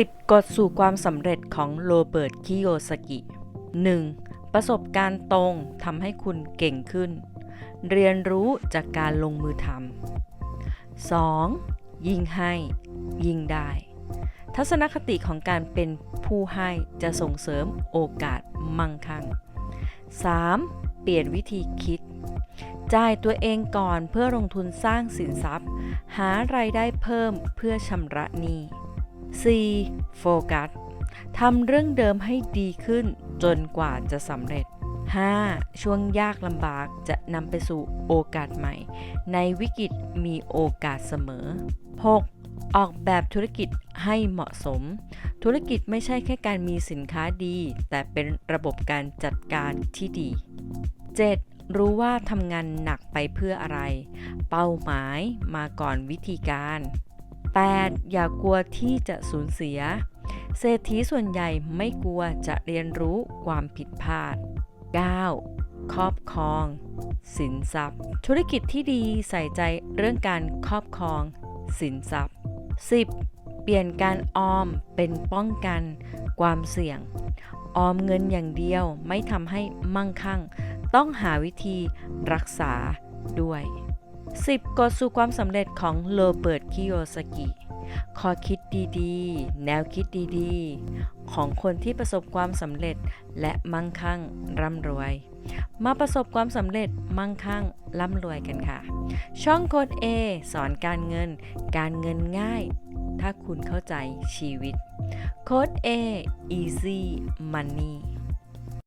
10 กฎสู่ความสำเร็จของโรเบิร์ต คิโยสกิ 1. ประสบการณ์ตรงทำให้คุณเก่งขึ้น เรียนรู้จากการลงมือทำ 2. ยิ่งให้ ยิ่งได้ ทัศนคติของการเป็นผู้ให้จะส่งเสริมโอกาสมั่งคั่ง 3. เปลี่ยนวิธีคิด จ่ายตัวเองก่อนเพื่อลงทุนสร้างสินทรัพย์ หาไรายได้เพิ่มเพื่อชำระหนี้ 4. โฟกัสทำเรื่องเดิมให้ดีขึ้นจนกว่าจะสำเร็จ 5. ช่วงยากลำบากจะนำไปสู่โอกาสใหม่ ในวิกฤตมีโอกาสเสมอ 6. ออกแบบธุรกิจให้เหมาะสม ธุรกิจไม่ใช่แค่การมีสินค้าดี แต่เป็นระบบการจัดการที่ดี 7. รู้ว่าทำงานหนักไปเพื่ออะไร เป้าหมายมาก่อนวิธีการ 8. อย่ากลัวที่จะสูญเสีย เศรษฐีส่วนใหญ่ไม่กลัวจะเรียนรู้ความผิดพลาด 9. ครอบครอง สินทรัพย์ ธุรกิจที่ดีใส่ใจเรื่องการครอบครอง สินทรัพย์ 10. เปลี่ยนการออมเป็นป้องกัน ความเสี่ยง ออมเงินอย่างเดียวไม่ทำให้มั่งคั่ง ต้องหาวิธีรักษาด้วย 10 กฎสู่ความสำเร็จของโรเบิร์ตคิโยสกิข้อคิดดีๆ แนวคิดดีๆ ของคนที่ประสบความสำเร็จและมั่งคั่งร่ำรวย มาประสบความสำเร็จมั่งคั่งร่ำรวยกันค่ะ ช่องโค้ด A สอนการเงิน การเงินง่าย ถ้าคุณเข้าใจชีวิต โค้ด A easy money